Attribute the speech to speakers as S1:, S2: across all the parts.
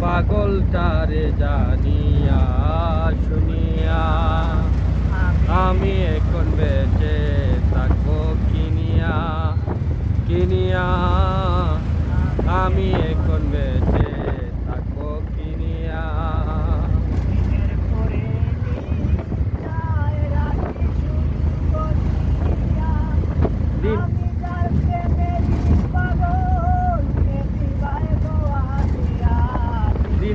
S1: পাগলটারে জানিয়া শুনিয়া আমি এখন বেঁচে থাকব কিনিয়া কিনিয়া আমি এখন বেঁচে থাকব কিনিয়া।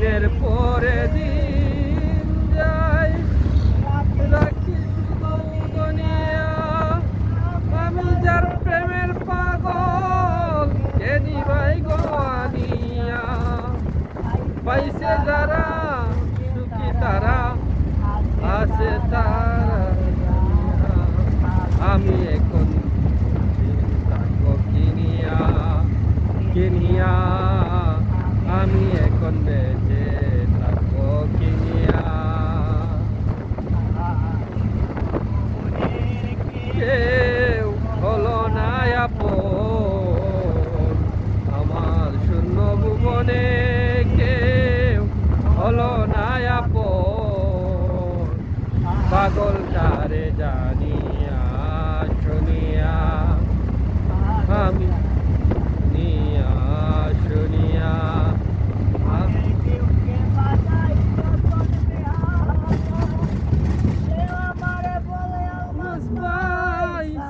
S2: দিনের পরে দিন রাতে
S1: রাখি আমি যার প্রেমের পাগল, কে দিবাই গোয়ানিয়া পাইছে যারা, সুখী তারা, আছে তারা আমি এখন কিনিয়া কিনিয়া পাগল তারে জানিয়া শুনিয়া। আমি নিয়া শুনিয়া।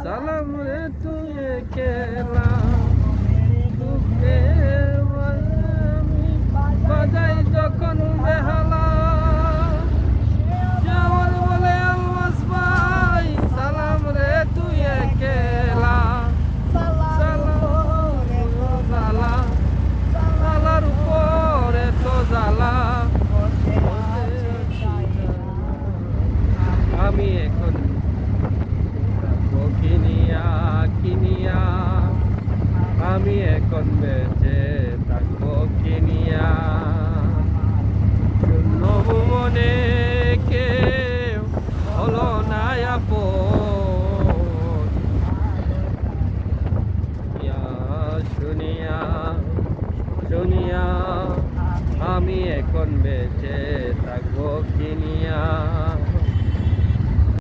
S1: সালাম রে তুই কেলা দুঃখে এখন বেঁচে থাকব কিনিয়া শূন্য ভুবনে কেউ হলো না শুনিয়া শুনিয়া আমি এখন বেঁচে থাকব কিনিয়া